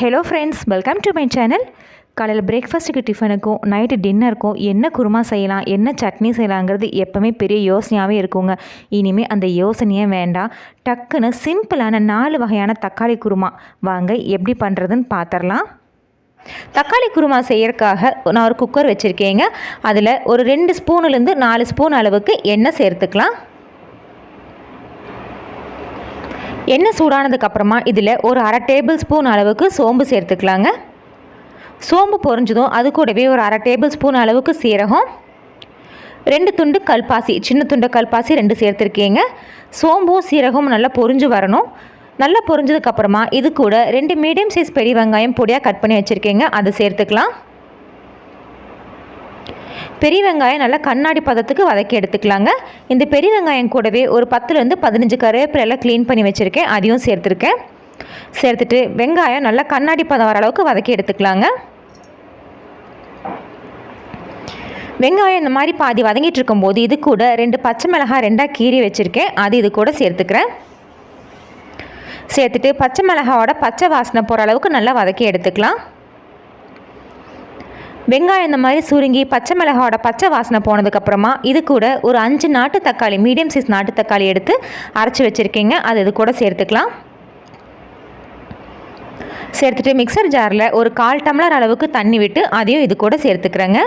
Hello friends welcome to my channel காலையில் பிரேக்ஃபாஸ்ட்டுக்கு டிஃபனுக்கும் night டின்னருக்கும் என்ன குருமா செய்யலாம் என்ன சட்னி செய்யலாங்கிறது எப்போவுமே பெரிய யோசனையாகவே இருக்குங்க. இனிமேல் அந்த யோசனையே வேண்டாம். டக்குன்னு சிம்பிளான நாலு வகையான தக்காளி குருமா. வாங்க எப்படி பண்ணுறதுன்னு பார்த்துடலாம் தக்காளி குருமா செய்யறதுக்காக நான் ஒரு குக்கர் வச்சுருக்கேங்க. அதில் ஒரு ரெண்டு ஸ்பூனுலேருந்து நாலு ஸ்பூன் அளவுக்கு எண்ணெய் சேர்த்துக்கலாம். எண்ணெய் சூடானதுக்கப்புறமா இதில் ஒரு அரை டேபிள் ஸ்பூன் அளவுக்கு சோம்பு சேர்த்துக்கலாங்க. சோம்பு பொறிஞ்சதும் அது கூடவே ஒரு அரை டேபிள் ஸ்பூன் அளவுக்கு சீரகம் ரெண்டு துண்டு கல்பாசி சின்ன துண்டு கல்பாசி ரெண்டு சேர்த்துருக்கீங்க. சோம்பும் சீரகமும் நல்லா பொரிஞ்சு வரணும். நல்லா பொரிஞ்சதுக்கப்புறமா இது கூட ரெண்டு மீடியம் சைஸ் பெரிய வெங்காயம் பொடியாக கட் பண்ணி வச்சுருக்கீங்க. அதை சேர்த்துக்கலாம். பெரிய வெங்காயம் நல்லா கண்ணாடி பதத்துக்கு வதக்கி எடுத்துக்கலாங்க. இந்த பெரிய வெங்காயம் கூடவே ஒரு பத்துலேருந்து பதினஞ்சு கருவேப்பிலெல்லாம் க்ளீன் பண்ணி வச்சுருக்கேன். அதையும் சேர்த்துருக்கேன். சேர்த்துட்டு வெங்காயம் நல்லா கண்ணாடி பதம் வர அளவுக்கு வதக்கி எடுத்துக்கலாங்க. வெங்காயம் இந்த மாதிரி பாதி வதங்கிட்டு இருக்கும்போது இது கூட ரெண்டு பச்சை மிளகாய் ரெண்டாக கீறி வச்சுருக்கேன். அது இது கூட சேர்த்துக்கிறேன். சேர்த்துட்டு பச்சை மிளகாவோட பச்சை வாசனை போகிற அளவுக்கு நல்லா வதக்கி எடுத்துக்கலாம். வெங்காயம் இந்த மாதிரி சுருங்கி பச்சை மிளகாவோட பச்சை வாசனை போனதுக்கப்புறமா இது கூட ஒரு அஞ்சு நாட்டு தக்காளி மீடியம் சைஸ் நாட்டு தக்காளி எடுத்து அரைச்சி வச்சுருக்கீங்க. அது இது கூட சேர்த்துக்கலாம். சேர்த்துட்டு மிக்சர் ஜாரில் ஒரு கால் டம்ளர் அளவுக்கு தண்ணி விட்டு அதையும் இது கூட சேர்த்துக்கிறேங்க.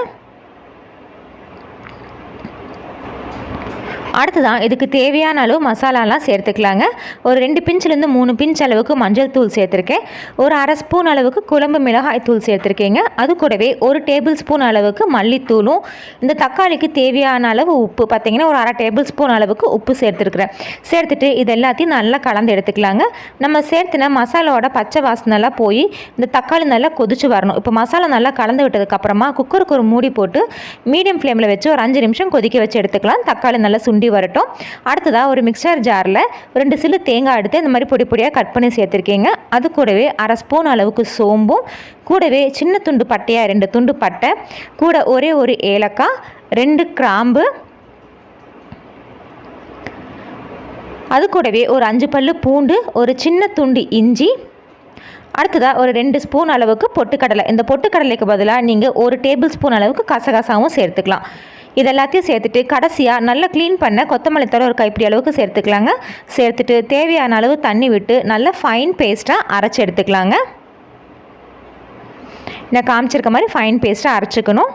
அடுத்ததான் இதுக்கு தேவையான அளவு மசாலாலாம் சேர்த்துக்கலாங்க. ஒரு ரெண்டு பிஞ்சிலேருந்து மூணு பிஞ்ச் அளவுக்கு மஞ்சள் தூள் சேர்த்துருக்கேன். ஒரு அரை ஸ்பூன் அளவுக்கு குழம்பு மிளகாய் தூள் சேர்த்துருக்கேங்க. அது கூடவே ஒரு டேபிள் ஸ்பூன் அளவுக்கு மல்லித்தூளும் இந்த தக்காளிக்கு தேவையான அளவு உப்பு. பார்த்திங்கன்னா ஒரு அரை டேபிள் ஸ்பூன் அளவுக்கு உப்பு சேர்த்துருக்குறேன். சேர்த்துட்டு இது எல்லாத்தையும் நல்லா கலந்து எடுத்துக்கலாங்க. நம்ம சேர்த்துன மசாலாவோட பச்சை வாசனைலாம் போய் இந்த தக்காளி நல்லா கொதிச்சு வரணும். இப்போ மசாலா நல்லா கலந்து விட்டதுக்கப்புறமா குக்கருக்கு ஒரு மூடி போட்டு மீடியம் ஃப்ளேமில் வச்சு ஒரு அஞ்சு நிமிஷம் கொதிக்க வச்சு எடுத்துக்கலாம். தக்காளி நல்லா சுண்டி வரட்டும். அடுத்ததாக ஒரு மிக்சர் ஜாரில் ரெண்டு சில்லு தேங்காய் எடுத்து இந்த மாதிரி பொடி பொடியாக கட் பண்ணி சேர்த்துருக்கீங்க. அது கூடவே அரை ஸ்பூன் அளவுக்கு சோம்பும் கூடவே சின்ன துண்டு பட்டையாக ரெண்டு துண்டு பட்டை கூட ஒரே ஒரு ஏலக்காய் ரெண்டு கிராம்பு அது கூடவே ஒரு அஞ்சு பல்லு பூண்டு ஒரு சின்ன துண்டு இஞ்சி அடுத்ததாக ஒரு ரெண்டு ஸ்பூன் அளவுக்கு பொட்டுக்கடலை. இந்த பொட்டுக்கடலைக்கு பதிலாக நீங்கள் ஒரு டேபிள் ஸ்பூன் அளவுக்கு கசகசாவும் சேர்த்துக்கலாம். இது எல்லாத்தையும் சேர்த்துட்டு கடைசியாக நல்லா க்ளீன் பண்ண கொத்தமல்லி தலை ஒரு கைப்பிடி அளவுக்கு சேர்த்துக்கலாங்க. சேர்த்துட்டு தேவையான அளவு தண்ணி விட்டு நல்லா ஃபைன் பேஸ்ட்டாக அரைச்சி எடுத்துக்கலாங்க. நான் காமிச்சிருக்க மாதிரி ஃபைன் பேஸ்ட்டாக அரைச்சிக்கணும்.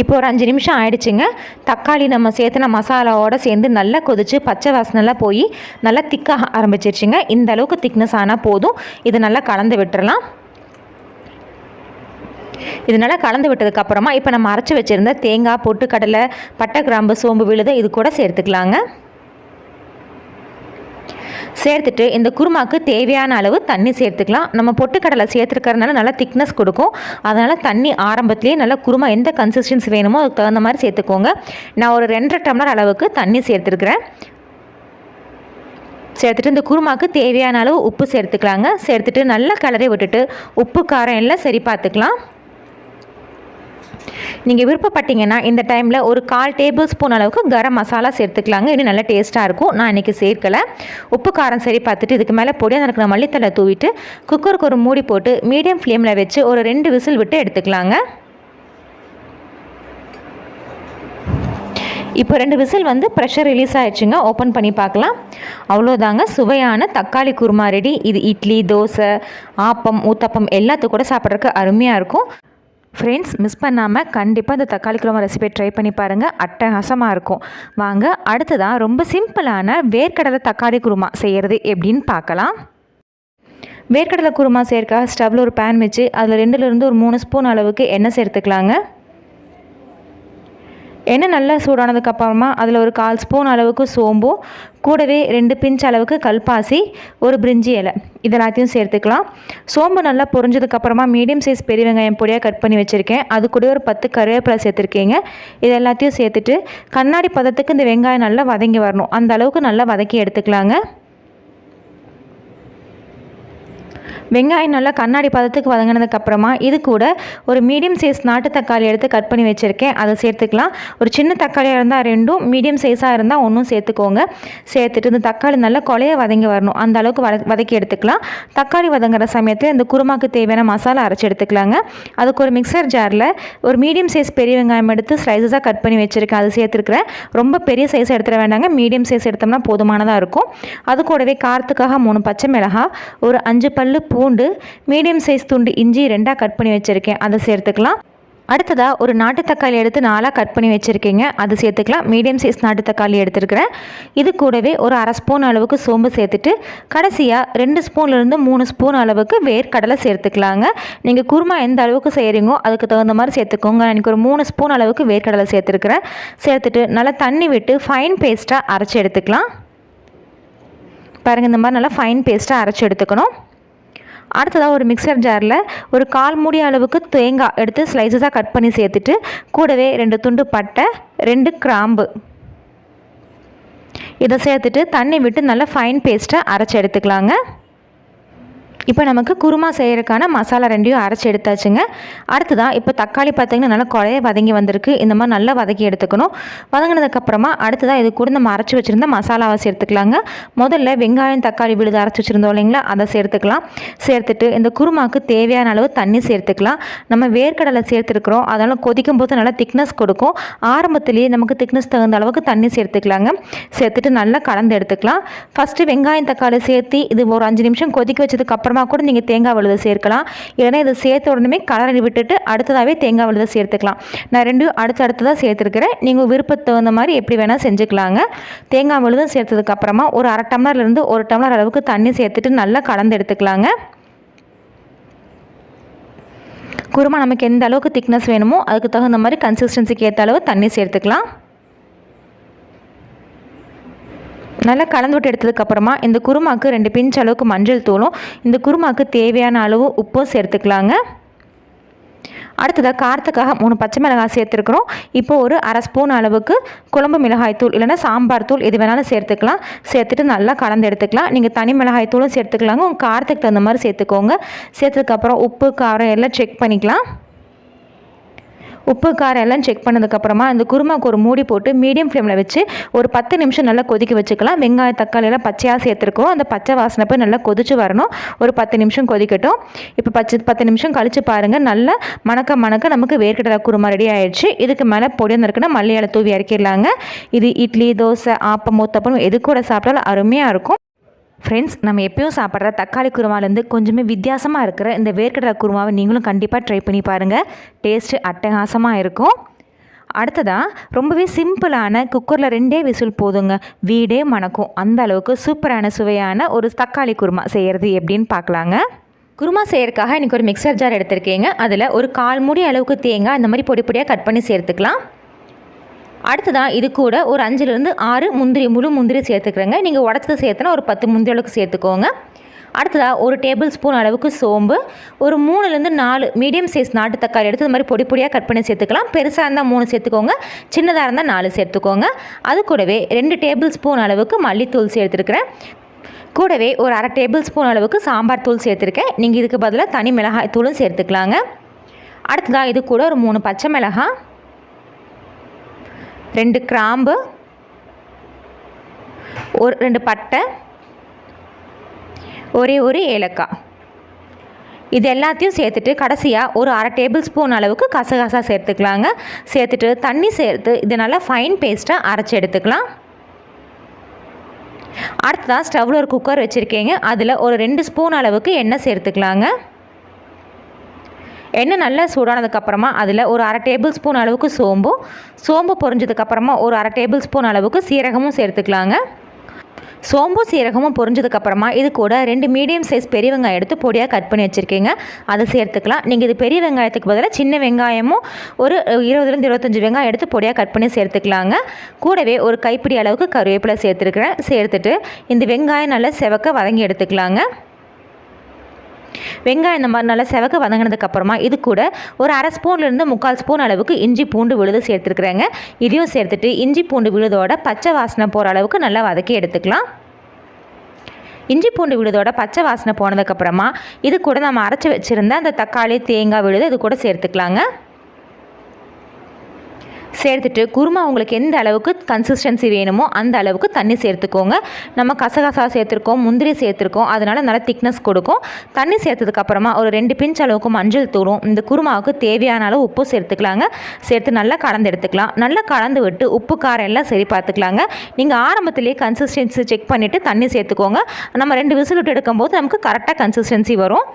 இப்போ ஒரு அஞ்சு நிமிஷம் ஆயிடுச்சுங்க. தக்காளி நம்ம சேர்த்துன மசாலாவோட சேர்ந்து நல்லா கொதிச்சு பச்சை வாசனைலாம் போய் நல்லா திக்காக ஆரம்பிச்சிருச்சுங்க. இந்த அளவுக்கு திக்னஸ் ஆனால் போதும். இது நல்லா கலந்து விட்டுறலாம். இதனால் கலந்து விட்டதுக்கப்புறமா இப்போ நம்ம அரைச்சி வச்சுருந்த தேங்காய் பொட்டுக்கடலை பட்டை கிராம்பு சோம்பு விழுதை இது கூட சேர்த்துக்கலாங்க. சேர்த்துட்டு இந்த குருமாக்கு தேவையான அளவு தண்ணி சேர்த்துக்கலாம். நம்ம பொட்டுக்கடலை சேர்த்துருக்கறனால நல்லா திக்னஸ் கொடுக்கும். அதனால் தண்ணி ஆரம்பத்துலேயே நல்லா குருமா எந்த கன்சிஸ்டன்சி வேணுமோ அதுக்கு தகுந்த மாதிரி சேர்த்துக்கோங்க. நான் ஒரு ரெண்டரை டம்ளர் அளவுக்கு தண்ணி சேர்த்துருக்குறேன். சேர்த்துட்டு இந்த குருமாக்கு தேவையான அளவு உப்பு சேர்த்துக்கலாங்க. சேர்த்துட்டு நல்லா கலரை விட்டுட்டு உப்பு காரம் எல்லாம் சரி பார்த்துக்கலாம். நீங்கள் விருப்பப்பட்டீங்கன்னா இந்த டைமில் ஒரு கால் டேபிள் ஸ்பூன் அளவுக்கு கரம் மசாலா சேர்த்துக்கலாங்க. இன்னும் நல்லா டேஸ்ட்டாக இருக்கும். நான் இன்றைக்கி சேர்க்கலை. உப்பு காரம் சரி பார்த்துட்டு இதுக்கு மேலே பொடியாக நடக்கிற மல்லித்தலை தூவிட்டு குக்கருக்கு ஒரு மூடி போட்டு மீடியம் ஃப்ளேமில் வச்சு ஒரு ரெண்டு விசில் விட்டு எடுத்துக்கலாங்க. இப்போ ரெண்டு விசில் வந்து ப்ரெஷர் ரிலீஸ் ஆகிடுச்சுங்க ஓப்பன் பண்ணி பார்க்கலாம். அவ்வளோதாங்க. சுவையான தக்காளி குருமா ரெடி இது இட்லி தோசை ஆப்பம் ஊத்தப்பம் எல்லாத்துக்கும் கூட சாப்பிட்றதுக்கு அருமையாக இருக்கும். ஃப்ரெண்ட்ஸ் மிஸ் பண்ணாமல் கண்டிப்பாக இந்த தக்காளி குழம்பு ரெசிபி ட்ரை பண்ணி பாருங்கள் அட்டகாசமாக இருக்கும். வாங்க அடுத்ததாக ரொம்ப சிம்பிளான வேர்க்கடலை தக்காளி குருமா செய்கிறது எப்படின்னு பார்க்கலாம். வேர்க்கடலை குருமா செய்யறக்காக ஸ்டவ்வில் ஒரு பேன் வச்சு அதில் ரெண்டுலேருந்து ஒரு மூணு ஸ்பூன் அளவுக்கு எண்ணெய் சேர்த்துக்கலாங்க. எண்ணெய் நல்லா சூடானதுக்கப்புறமா அதில் ஒரு கால் ஸ்பூன் அளவுக்கு சோம்பும் கூடவே ரெண்டு பிஞ்ச் அளவுக்கு கல்பாசி ஒரு பிரிஞ்சி இலை. இது எல்லாத்தையும் சேர்த்துக்கலாம். சோம்பு நல்லா பொரிஞ்சதுக்கப்புறமா மீடியம் சைஸ் பெரிய வெங்காயம் பொடியாக கட் பண்ணி வச்சுருக்கேன். அது கூட ஒரு பத்து கருவேப்பிலை சேர்த்துருக்கீங்க. இது எல்லாத்தையும் சேர்த்துட்டு கண்ணாடி பதத்துக்கு இந்த வெங்காயம் நல்லா வதங்கி வரணும். அந்த அளவுக்கு நல்லா வதக்கி எடுத்துக்கலாங்க. வெங்காயம் நல்லா கண்ணாடி பதத்துக்கு வதங்கினதுக்கப்புறமா இது கூட ஒரு மீடியம் சைஸ் நாட்டு தக்காளி எடுத்து கட் பண்ணி வச்சுருக்கேன். அதை சேர்த்துக்கலாம். ஒரு சின்ன தக்காளியாக இருந்தால் ரெண்டும் மீடியம் சைஸாக இருந்தால் ஒன்றும் சேர்த்துக்கோங்க. சேர்த்துட்டு இந்த தக்காளி நல்லா கொலைய வதங்கி வரணும். அந்த அளவுக்கு வத வதக்கி எடுத்துக்கலாம். தக்காளி வதங்குற சமயத்தில் இந்த குருமாக்கு தேவையான மசாலா அரைச்சி எடுத்துக்கலாங்க. அதுக்கு ஒரு மிக்சர் ஜாரில் ஒரு மீடியம் சைஸ் பெரிய வெங்காயம் எடுத்து ஸ்லைசஸாக கட் பண்ணி வச்சுருக்கேன். அது சேர்த்துருக்குறேன். ரொம்ப பெரிய சைஸ் எடுத்துட வேண்டாங்க. மீடியம் சைஸ் எடுத்தோம்னா போதுமானதாக இருக்கும். அது கூடவே காரத்துக்காக மூணு பச்சை மிளகாய் ஒரு அஞ்சு பல்லு பூண்டு மீடியம் சைஸ் துண்டு இஞ்சி ரெண்டாக கட் பண்ணி வச்சுருக்கேன். அதை சேர்த்துக்கலாம். அடுத்ததாக ஒரு நாட்டு தக்காளி எடுத்து நாலாக கட் பண்ணி வச்சுருக்கீங்க. அது சேர்த்துக்கலாம். மீடியம் சைஸ் நாட்டு தக்காளி எடுத்துருக்கிறேன். இது கூடவே ஒரு அரை ஸ்பூன் அளவுக்கு சோம்பு சேர்த்துட்டு கடைசியாக ரெண்டு ஸ்பூன்லேருந்து மூணு ஸ்பூன் அளவுக்கு வேர்க்கடலை சேர்த்துக்கலாங்க. நீங்கள் குருமா எந்த அளவுக்கு செய்கிறீங்களோ அதுக்கு தகுந்த மாதிரி சேர்த்துக்கோங்க. எனக்கு ஒரு மூணு ஸ்பூன் அளவுக்கு வேர்க்கடலை சேர்த்துருக்கிறேன். சேர்த்துட்டு நல்லா தண்ணி விட்டு ஃபைன் பேஸ்ட்டாக அரைச்சி எடுத்துக்கலாம். பாருங்கள் இந்த மாதிரி நல்லா ஃபைன் பேஸ்ட்டாக அரைச்சி எடுத்துக்கணும். அடுத்ததாக ஒரு மிக்சர் ஜாரில் ஒரு கால் மூடி அளவுக்கு தேங்காய் எடுத்து ஸ்லைசஸாக கட் பண்ணி சேர்த்துட்டு கூடவே ரெண்டு துண்டு பட்டை ரெண்டு கிராம்பு. இதை சேர்த்துட்டு தண்ணி விட்டு நல்லா ஃபைன் பேஸ்ட்டை அரைச்சி எடுத்துக்கலாங்க. இப்போ நமக்கு குருமா செய்கிறதுக்கான மசாலா ரெண்டையும் அரைச்சி எடுத்தாச்சுங்க. அடுத்ததான் இப்போ தக்காளி பார்த்திங்கன்னா நல்லா குழைய வதங்கி வந்திருக்கு. இந்த மாதிரி நல்லா வதக்கி எடுத்துக்கணும். வதங்கினதுக்கப்புறமா அடுத்ததாக இது கூட நம்ம அரைச்சி வச்சுருந்த மசாலாவை சேர்த்துக்கலாங்க. முதல்ல வெங்காயம் தக்காளி விழுது அரைச்சி வச்சுருந்தோம் இல்லைங்களா? அதை சேர்த்துக்கலாம். சேர்த்துட்டு இந்த குருமாவுக்கு தேவையான அளவு தண்ணி சேர்த்துக்கலாம். நம்ம வேர்க்கடலை சேர்த்துருக்குறோம். அதனால் கொதிக்கும் போது நல்லா திக்னஸ் கொடுக்கும். ஆரம்பத்திலேயே நமக்கு திக்னஸ் தகுந்த அளவுக்கு தண்ணி சேர்த்துக்கலாங்க. சேர்த்துட்டு நல்லா கலந்து எடுத்துக்கலாம். ஃபஸ்ட்டு வெங்காயம் தக்காளி சேர்த்து இது ஒரு அஞ்சு நிமிஷம் கொதிக்க வச்சதுக்கப்புறம் அப்புறமா கூட நீங்கள் தேங்காய் விழுதை சேர்க்கலாம். இல்லைன்னா இதை சேர்த்த உடனே கலரை விட்டுட்டு அடுத்ததாகவே தேங்காய் விழுதை சேர்த்துக்கலாம். நான் ரெண்டும் அடுத்து அடுத்ததாக சேர்த்துருக்கிறேன். நீங்கள் விருப்பத்து தகுந்த மாதிரி எப்படி வேணால் செஞ்சுக்கலாங்க. தேங்காய் விழுதும் சேர்த்ததுக்கப்புறமா ஒரு அரை டம்ளர்லேருந்து ஒரு டம்ளர் அளவுக்கு தண்ணி சேர்த்துட்டு நல்லா கலந்து எடுத்துக்கலாங்க. குருமா நமக்கு எந்த அளவுக்கு திக்னஸ் வேணுமோ அதுக்கு தகுந்த மாதிரி கன்சிஸ்டன்சிக்கு ஏற்ற அளவு தண்ணி சேர்த்துக்கலாம். நல்லா கலந்து விட்டு எடுத்ததுக்கப்புறமா இந்த குருமாவுக்கு ரெண்டு பிஞ்ச் அளவுக்கு மஞ்சள் தூளும் இந்த குருமாவுக்கு தேவையான அளவு உப்பும் சேர்த்துக்கலாங்க. அடுத்ததாக காரத்துக்காக மூணு பச்சை மிளகாய் சேர்த்துருக்குறோம். இப்போ ஒரு அரை ஸ்பூன் அளவுக்கு குழம்பு மிளகாய் தூள் இல்லைன்னா சாம்பார் தூள் இது வேணாலும் சேர்த்துக்கலாம். சேர்த்துட்டு நல்லா கலந்து எடுத்துக்கலாம். நீங்கள் தனி மிளகாய் தூளும் சேர்த்துக்கலாங்க. உங்கள் காரத்துக்கு தகுந்த மாதிரி சேர்த்துக்கோங்க. சேர்த்ததுக்கப்புறம் உப்பு காரம் எல்லாம் செக் பண்ணிக்கலாம். உப்பு காரம் எல்லாம் செக் பண்ணதுக்கப்புறமா அந்த குருமாக்கு ஒரு மூடி போட்டு மீடியம் ஃப்ளேமில் வச்சு ஒரு பத்து நிமிஷம் நல்லா கொதிக்க வச்சுக்கலாம். வெங்காயம் தக்காளி எல்லாம் பச்சையாக சேர்த்துருக்கோம். அந்த பச்சை வாசனை போய் நல்லா கொதிச்சு வரணும். ஒரு பத்து நிமிஷம் கொதிக்கட்டும். இப்போ பச்சை பத்து நிமிஷம் கழித்து பாருங்கள் நல்லா மணக்க மணக்க நமக்கு வேர்க்கடலை குருமா ரெடி ஆயிடுச்சு. இதுக்கு மேலே பொடியாக இருக்குன்னா மல்லி தூவி இறக்கிடலாங்க. இது இட்லி தோசை ஆப்பம் மூத்தப்பம் எது கூட சாப்பிட்டாலும் அருமையாக இருக்கும். ஃப்ரெண்ட்ஸ் நம்ம எப்பயும் சாப்பிட்ற தக்காளி குருமாலேருந்து கொஞ்சமே வித்தியாசமாக இருக்கிற இந்த வேர்க்கடலை குருமாவை நீங்களும் கண்டிப்பாக ட்ரை பண்ணி பாருங்கள் டேஸ்ட்டு அட்டகாசமாக இருக்கும். அடுத்ததாக ரொம்பவே சிம்பிளான குக்கரில் ரெண்டே விசில் போதுங்க. வீடே மணக்கும். அந்த அளவுக்கு சூப்பரான சுவையான ஒரு தக்காளி குருமா செய்கிறது எப்படின்னு பார்க்கலாங்க. குருமா செய்யறதுக்காக இன்றைக்கி ஒரு மிக்சர் ஜார் எடுத்திருக்கீங்க. அதில் ஒரு கால் மூடி அளவுக்கு தேங்காய் அந்த மாதிரி பொடி பொடியாக கட் பண்ணி சேர்த்துக்கலாம். அடுத்ததாக இது கூட ஒரு அஞ்சுலேருந்து ஆறு முந்திரி முழு முந்திரி சேர்த்துக்கிறேங்க. நீங்கள் உடச்சது சேர்த்துனா ஒரு பத்து முந்திரி அளவுக்கு சேர்த்துக்கோங்க. அடுத்ததாக ஒரு டேபிள் ஸ்பூன் அளவுக்கு சோம்பு ஒரு மூணுலேருந்து நாலு மீடியம் சைஸ் நாட்டு தக்காளி எடுத்து இந்த மாதிரி பொடி பொடியாக கட் பண்ணி சேர்த்துக்கலாம். பெருசாக இருந்தால் மூணு சேர்த்துக்கோங்க சின்னதாக இருந்தால் நாலு சேர்த்துக்கோங்க. அது கூடவே ரெண்டு டேபிள் ஸ்பூன் அளவுக்கு மல்லித்தூள் சேர்த்துருக்குறேன். கூடவே ஒரு அரை டேபிள் ஸ்பூன் அளவுக்கு சாம்பார் தூள் சேர்த்துருக்கேன். நீங்கள் இதுக்கு பதிலாக தனி மிளகாய் தூளும் சேர்த்துக்கலாங்க. அடுத்ததாக இது கூட ஒரு மூணு பச்சை மிளகாய் ரெண்டு கிராம்பு ஒரு ரெண்டு பட்டை ஒரே ஒரு ஏலக்காய். இது எல்லாத்தையும் சேர்த்துட்டு கடைசியாக ஒரு அரை டேபிள் ஸ்பூன் அளவுக்கு கசகசா சேர்த்துக்கலாங்க. சேர்த்துட்டு தண்ணி சேர்த்து இது நல்லா ஃபைன் பேஸ்ட்டாக அரைச்சி எடுத்துக்கலாம். அடுத்ததான் ஸ்டவ்வில் ஒரு குக்கர் வச்சுருக்கீங்க. அதில் ஒரு ரெண்டு ஸ்பூன் அளவுக்கு எண்ணெய் சேர்த்துக்கலாங்க. எண்ணெய் நல்லா சூடானதுக்கப்புறமா அதில் ஒரு அரை டேபிள் ஸ்பூன் அளவுக்கு சோம்பும் சோம்பு பொரிஞ்சதுக்கப்புறமா ஒரு அரை டேபிள் ஸ்பூன் அளவுக்கு சீரகமும் சேர்த்துக்கலாங்க. சோம்பும் சீரகமும் பொரிஞ்சதுக்கப்புறமா இது கூட ரெண்டு மீடியம் சைஸ் பெரிய வெங்காயம் எடுத்து பொடியாக கட் பண்ணி வச்சுருக்கீங்க. அதை சேர்த்துக்கலாம். நீங்கள் இது பெரிய வெங்காயத்துக்கு பதிலாக சின்ன வெங்காயமும் ஒரு இருபதுலேருந்து இருபத்தஞ்சி வெங்காயம் எடுத்து பொடியாக கட் பண்ணி சேர்த்துக்கலாங்க. கூடவே ஒரு கைப்பிடி அளவுக்கு கருவேப்பிலை சேர்த்துருக்குறேன். சேர்த்துட்டு இந்த வெங்காயம் நல்லா செவக்க வதங்கி எடுத்துக்கலாங்க. வெங்காயம் இந்த மாதிரி நல்லா செவக்க வதங்கினதுக்கப்புறமா இது கூட ஒரு அரை ஸ்பூன்லேருந்து முக்கால் ஸ்பூன் அளவுக்கு இஞ்சி பூண்டு விழுது சேர்த்துருக்குறேங்க. இதையும் சேர்த்துட்டு இஞ்சி பூண்டு விழுதோட பச்சை வாசனை போகிற அளவுக்கு நல்லா வதக்கி எடுத்துக்கலாம். இஞ்சி பூண்டு விழுதோட பச்சை வாசனை போனதுக்கப்புறமா இது கூட நம்ம அரைச்சி வச்சுருந்த அந்த தக்காளி தேங்காய் விழுது இது கூட சேர்த்துக்கலாங்க. சேர்த்துட்டு குருமா உங்களுக்கு எந்த அளவுக்கு கன்சிஸ்டன்சி வேணுமோ அந்த அளவுக்கு தண்ணி சேர்த்துக்கோங்க. நம்ம கசகசா சேர்த்துருக்கோம் முந்திரி சேர்த்துருக்கோம் அதனால் நல்லா திக்னஸ் கொடுக்கும். தண்ணி சேர்த்ததுக்கப்புறமா ஒரு ரெண்டு பிஞ்ச் அளவுக்கு மஞ்சள் தூளும் இந்த குருமாவுக்கு தேவையான அளவு உப்பு சேர்த்துக்கலாங்க. சேர்த்து நல்லா கலந்து எடுத்துக்கலாம். நல்லா கலந்து விட்டு உப்பு காரம் எல்லாம் சரி பார்த்துக்கலாங்க. நீங்கள் ஆரம்பத்திலேயே கன்சிஸ்டன்சி செக் பண்ணிவிட்டு தண்ணி சேர்த்துக்கோங்க. நம்ம ரெண்டு விசில் விட்டு எடுக்கும்போது நமக்கு கரெக்டாக கன்சிஸ்டன்சி வரும்.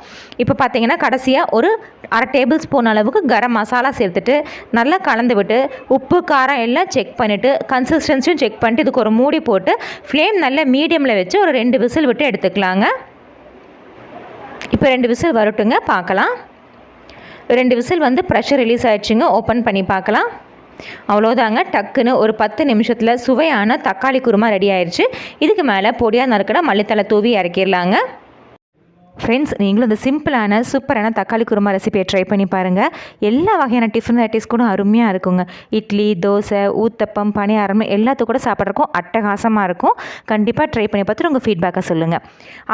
இப்போ பார்த்தீங்கன்னா கடைசியாக ஒரு அரை டேபிள் ஸ்பூன் அளவுக்கு கரம் மசாலா சேர்த்துட்டு நல்லா கலந்து விட்டு உப்பு காரம் எல்லாம் செக் பண்ணிவிட்டு கன்சிஸ்டன்சியும் செக் பண்ணிட்டு இதுக்கு ஒரு மூடி போட்டு ஃப்ளேம் நல்ல மீடியமில் வச்சு ஒரு ரெண்டு விசில் விட்டு எடுத்துக்கலாங்க. இப்போ ரெண்டு விசில் வரட்டுங்க பார்க்கலாம். ரெண்டு விசில் வந்து ப்ரெஷர் ரிலீஸ் ஆகிடுச்சுங்க ஓப்பன் பண்ணி பார்க்கலாம். அவ்வளோதாங்க டக்குன்னு ஒரு பத்து நிமிஷத்தில் சுவையான தக்காளி குருமா ரெடி ஆயிடுச்சு இதுக்கு மேலே பொடியாக நறுக்கிட மல்லித்தலை தூவி இறக்கிடலாங்க. ஃப்ரெண்ட்ஸ் நீங்களும் இந்த சிம்பிளான சூப்பரான தக்காளி குருமா ரெசிபியை ட்ரை பண்ணி பாருங்கள் எல்லா வகையான டிஃபன் வெரைட்டிஸ் கூட அருமையாக இருக்குங்க. இட்லி தோசை ஊத்தப்பம் பனியாரம் எல்லாத்து கூட சாப்பிட்றக்கும் அட்டகாசமாக இருக்கும். கண்டிப்பாக ட்ரை பண்ணி பார்த்துட்டு உங்கள் ஃபீட்பேக்கை சொல்லுங்கள்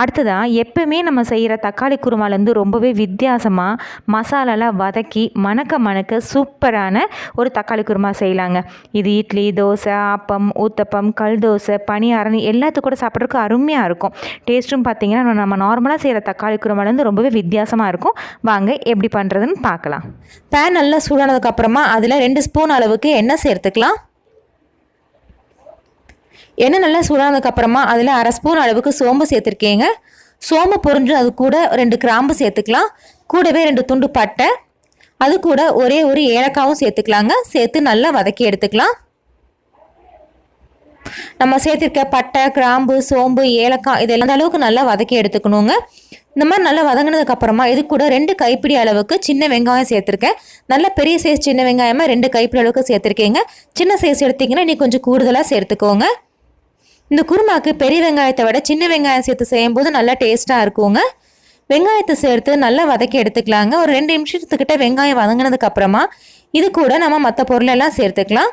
அடுத்ததாக எப்போவுமே நம்ம செய்கிற தக்காளி குருமாலேருந்து ரொம்பவே வித்தியாசமாக மசாலாலாம் வதக்கி மணக்க மணக்க சூப்பரான ஒரு தக்காளி குருமா செய்யலாங்க. இது இட்லி தோசை ஆப்பம் ஊத்தப்பம் கல் தோசை பனியாரம் எல்லாத்து கூட சாப்பிட்றதுக்கு அருமையாக இருக்கும். டேஸ்ட்டும் பார்த்தீங்கன்னா நம்ம நார்மலாக செய்கிற தக்காளி குருமாலேருந்து ரொம்பவே வித்தியாசமாக இருக்கும். வாங்க எப்படி பண்ணுறதுன்னு பார்க்கலாம். பேன் நல்லா சூடானதுக்கப்புறமா அதில் ரெண்டு ஸ்பூன் அளவுக்கு எண்ணெய் சேர்த்துக்கலாம். எண்ணெய் நல்லா சூடானதுக்கப்புறமா அதில் அரை ஸ்பூன் அளவுக்கு சோம்பு சேர்த்துருக்கீங்க. சோம்பு பொறிஞ்சு அது கூட ரெண்டு கிராம்பு சேர்த்துக்கலாம். கூடவே ரெண்டு துண்டு பட்டை. அது கூட ஒரே ஒரு ஏலக்காவும் சேர்த்துக்கலாங்க. சேர்த்து நல்லா வதக்கி எடுத்துக்கலாம். நம்ம சேர்த்துருக்க பட்டை கிராம்பு சோம்பு ஏலக்காய் இதெல்லாம் அந்த அளவுக்கு நல்லா வதக்கி எடுத்துக்கணுங்க. இந்த மாதிரி நல்லா வதங்கினதுக்கு அப்புறமா இது கூட ரெண்டு கைப்பிடி அளவுக்கு சின்ன வெங்காயம் சேர்த்துருக்கேன். நல்ல பெரிய சைஸ் சின்ன வெங்காயமாக ரெண்டு கைப்பிடி அளவுக்கு சேர்த்துருக்கீங்க. சின்ன சைஸ் எடுத்தீங்கன்னா நீ கொஞ்சம் கூடுதலாக சேர்த்துக்கோங்க. இந்த குருமாக்கு பெரிய வெங்காயத்தை விட சின்ன வெங்காயம் சேர்த்து செய்யும்போது நல்லா டேஸ்ட்டாக இருக்குங்க. வெங்காயத்தை சேர்த்து நல்லா வதக்கி எடுத்துக்கலாங்க. ஒரு ரெண்டு நிமிஷத்துக்கிட்ட வெங்காயம் வதங்கினதுக்கு அப்புறமா இது கூட நம்ம மற்ற பொருளெல்லாம் சேர்த்துக்கலாம்.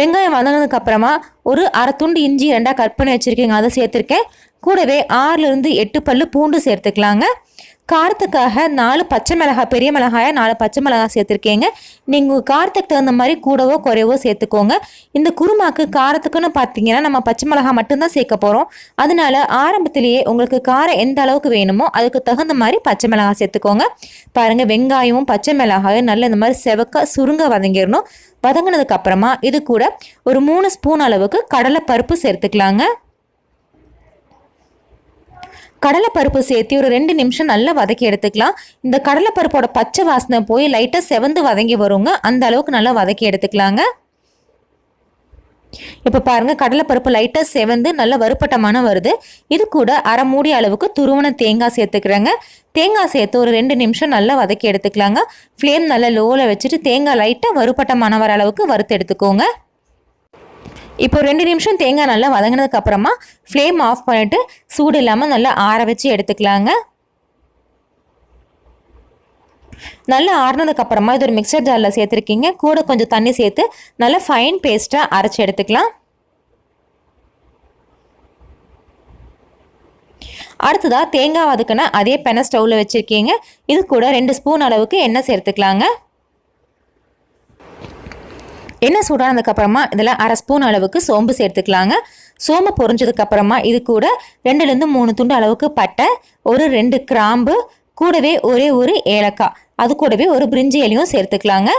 வெங்காயம் வதங்கினதுக்கு அப்புறமா ஒரு அரை துண்டு இஞ்சி ரெண்டாக கட் பண்ணி வச்சுருக்கீங்க. அதை சேர்த்துருக்கேன். கூடவே ஆறுலேருந்து எட்டு பல்லு பூண்டு சேர்த்துக்கலாங்க. காரத்துக்காக நாலு பச்சை மிளகாய் பெரிய மிளகாயை நாலு பச்சை மிளகாய் சேர்த்துருக்கீங்க. நீங்கள் காரத்துக்கு தகுந்த மாதிரி கூடவோ குறைவோ சேர்த்துக்கோங்க. இந்த குருமாக்கு காரத்துக்குன்னு பார்த்தீங்கன்னா நம்ம பச்சை மிளகாய் மட்டும்தான் சேர்க்க போகிறோம் அதனால ஆரம்பத்திலேயே உங்களுக்கு காரம் எந்த அளவுக்கு வேணுமோ அதுக்கு தகுந்த மாதிரி பச்சை மிளகாய் சேர்த்துக்கோங்க. பாருங்கள் வெங்காயமும் பச்சை மிளகாயும் நல்ல இந்த மாதிரி செவக்க சுருங்க வதங்கிடணும். வதங்கினதுக்கு அப்புறமா இது கூட ஒரு மூணு ஸ்பூன் அளவுக்கு கடலை பருப்பு சேர்த்துக்கலாங்க. கடலைப்பருப்பு சேர்த்து ஒரு ரெண்டு நிமிஷம் நல்லா வதக்கி எடுத்துக்கலாம். இந்த கடலைப்பருப்போட பச்சை வாசனை போய் லைட்டாக செவந்து வதங்கி வருங்க. அந்த அளவுக்கு நல்லா வதக்கி எடுத்துக்கலாங்க. இப்போ பாருங்கள் கடலைப்பருப்பு லைட்டாக செவந்து நல்ல வறுப்பட்டமான வருது. இது கூட அரை மூடி அளவுக்கு துருவன தேங்காய் சேர்த்துக்கிறேங்க. தேங்காய் சேர்த்து ஒரு ரெண்டு நிமிஷம் நல்லா வதக்கி எடுத்துக்கலாங்க. ஃப்ளேம் நல்லா லோவில் வச்சுட்டு தேங்காய் லைட்டாக வறுப்பட்டமான வர அளவுக்கு வறுத்து எடுத்துக்கோங்க. இப்போ ரெண்டு நிமிஷம் தேங்காய் நல்லா வதங்கினதுக்கு அப்புறமா ஃப்ளேம் ஆஃப் பண்ணிவிட்டு சூடு இல்லாமல் நல்லா ஆற வச்சு எடுத்துக்கலாங்க. நல்லா ஆறுனதுக்கப்புறமா இது ஒரு மிக்சர் ஜாரில் சேர்த்துருக்கீங்க. கூட கொஞ்சம் தண்ணி சேர்த்து நல்லா ஃபைன் பேஸ்ட்டாக அரைச்சி எடுத்துக்கலாம். அடுத்ததாக தேங்காய் வதக்கின அதே பென ஸ்டவ்வில் வச்சுருக்கீங்க. இது கூட ரெண்டு ஸ்பூன் அளவுக்கு எண்ணெய் சேர்த்துக்கலாங்க. எண்ணெய் சூடானதுக்கப்புறமா இதில் அரை ஸ்பூன் அளவுக்கு சோம்பு சேர்த்துக்கலாங்க. சோம்பு பொறிஞ்சதுக்கப்புறமா இது கூட ரெண்டுலேருந்து மூணு துண்டு அளவுக்கு பட்டை ஒரு ரெண்டு கிராம்பு கூடவே ஒரே ஒரு ஏலக்காய். அது கூடவே ஒரு பிரிஞ்சி இலையும் சேர்த்துக்கலாங்க.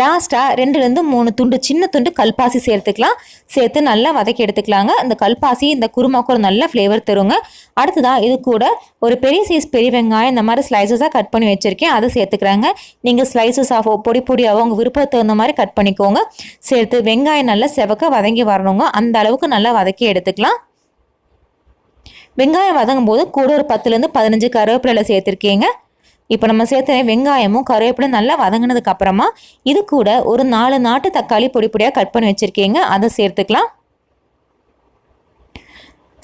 லாஸ்ட்டாக ரெண்டுலேருந்து மூணு துண்டு சின்ன துண்டு கல்பாசி சேர்த்துக்கலாம். சேர்த்து நல்லா வதக்கி எடுத்துக்கலாங்க. இந்த கல்பாசி இந்த குருமாக்கு ஒரு நல்ல ஃப்ளேவர் தருங்க. அடுத்ததாக இது கூட ஒரு பெரிய சைஸ் பெரிய வெங்காயம் இந்த மாதிரி ஸ்லைசஸாக கட் பண்ணி வச்சுருக்கேன். அதை சேர்த்துக்கிறாங்க நீங்கள் ஸ்லைசஸ் ஆஃபோ பொடி பொடியாவோ உங்கள் விருப்பத்துக்கு தகுந்த மாதிரி கட் பண்ணிக்கோங்க. சேர்த்து வெங்காயம் நல்லா செவக்க வதங்கி வரணுங்க. அந்த அளவுக்கு நல்லா வதக்கி எடுத்துக்கலாம். வெங்காயம் வதங்கும் போது கூட ஒரு பத்துலேருந்து பதினஞ்சு கருவேப்பிலை சேர்த்துருக்கீங்க. இப்போ நம்ம சேர்த்த வெங்காயமும் கருவேப்பிலும் நல்லா வதங்கினதுக்கு அப்புறமா இது கூட ஒரு நாலு நாட்டு தக்காளி பொடி பொடியாக கட் பண்ணி வச்சுருக்கீங்க. அதை சேர்த்துக்கலாம்.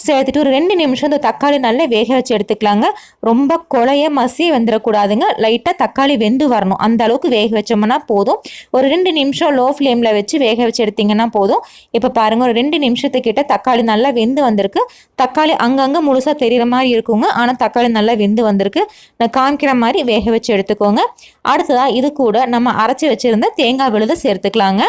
சேர்த்துட்டு ஒரு ரெண்டு நிமிஷம் இந்த தக்காளி நல்லா வேக வச்சு எடுத்துக்கலாங்க. ரொம்ப கொலைய மசி வந்துடக்கூடாதுங்க லைட்டாக தக்காளி வெந்து வரணும். அந்த அளவுக்கு வேக வச்சோம்னா போதும். ஒரு ரெண்டு நிமிஷம் லோ ஃப்ளேமில் வச்சு வேக வச்சு எடுத்திங்கன்னா போதும். இப்போ பாருங்கள் ஒரு ரெண்டு நிமிஷத்துக்கிட்ட தக்காளி நல்லா வெந்து வந்திருக்கு. தக்காளி அங்கங்கே முழுசாக தெரிகிற மாதிரி இருக்குங்க. ஆனால் தக்காளி நல்லா வெந்து வந்திருக்கு. நான் காமிக்கிற மாதிரி வேக வச்சு எடுத்துக்கோங்க. அடுத்ததாக இது கூட நம்ம அரைச்சி வச்சுருந்த தேங்காய் விழுதை சேர்த்துக்கலாங்க.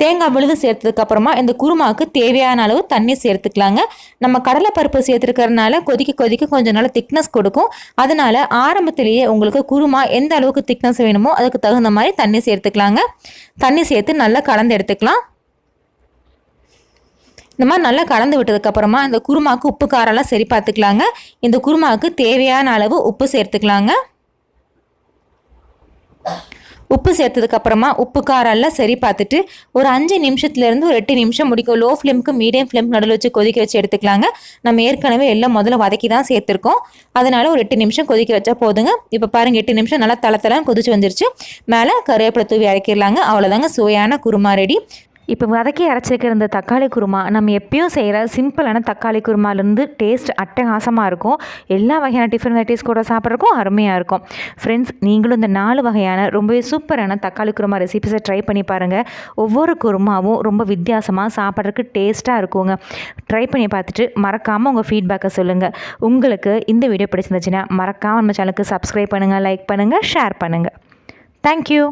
தேங்காய் விழுது சேர்த்ததுக்கப்புறமா இந்த குருமாவுக்கு தேவையான அளவு தண்ணி சேர்த்துக்கலாங்க. நம்ம கடலைப்பருப்பு சேர்த்துருக்கறனால கொதிக்க கொதிக்க கொஞ்சம் நாள் திக்னஸ் கொடுக்கும். அதனால ஆரம்பத்திலேயே உங்களுக்கு குருமா எந்த அளவுக்கு திக்னஸ் வேணுமோ அதுக்கு தகுந்த மாதிரி தண்ணி சேர்த்துக்கலாங்க. தண்ணி சேர்த்து நல்லா கலந்து எடுத்துக்கலாம். இந்த மாதிரி நல்லா கலந்து விட்டதுக்கப்புறமா இந்த குருமாவுக்கு உப்பு காரெல்லாம் சரி பார்த்துக்கலாங்க. இந்த குருமாவுக்கு தேவையான அளவு உப்பு சேர்த்துக்கலாங்க. உப்பு சேர்த்ததுக்கப்புறமா உப்பு காரெல்லாம் சரி பார்த்துட்டு ஒரு அஞ்சு நிமிஷத்துலேருந்து ஒரு எட்டு நிமிஷம் முடிக்கும். லோ ஃப்ளேமுக்கு மீடியம் ஃப்ளேம் நடுவில் வச்சு கொதிக்க வச்சு எடுத்துக்கலாங்க. நம்ம ஏற்கனவே எல்லாம் முதல்ல வதக்கி தான் சேர்த்துருக்கோம். அதனால் ஒரு எட்டு நிமிஷம் கொதிக்க வச்சா போதுங்க. இப்போ பாருங்கள் எட்டு நிமிஷம் நல்லா தளத்தலாம் கொதிச்சு வந்துருச்சு. மேலே கருவேப்பிலை தூவி இறக்கிடலாங்க அவ்வளோதாங்க சுவையான குருமா ரெடி இப்போ வதக்கி அரைச்சிருக்கிற இந்த தக்காளி குருமா நம்ம எப்பயும் செய்கிற சிம்பிளான தக்காளி குருமாலேருந்து டேஸ்ட் அட்டகாசமாக இருக்கும். எல்லா வகையான டிஃபன் வெரைட்டிஸ் கூட சாப்பிட்றக்கும் அருமையாக இருக்கும். ஃப்ரெண்ட்ஸ் நீங்களும் இந்த நாலு வகையான ரொம்பவே சூப்பரான தக்காளி குருமா ரெசிபிஸை ட்ரை பண்ணி பாருங்கள் ஒவ்வொரு குருமாவும் ரொம்ப வித்தியாசமாக சாப்பிட்றதுக்கு டேஸ்ட்டாக இருக்குங்க. ட்ரை பண்ணி பார்த்துட்டு மறக்காமல் உங்கள் ஃபீட்பேக்கை சொல்லுங்கள் உங்களுக்கு இந்த வீடியோ பிடிச்சிருந்துச்சுன்னா மறக்காமல் நம்ம சேனலுக்கு சப்ஸ்கிரைப் பண்ணுங்கள் லைக் பண்ணுங்கள் ஷேர் பண்ணுங்கள் தேங்க்யூ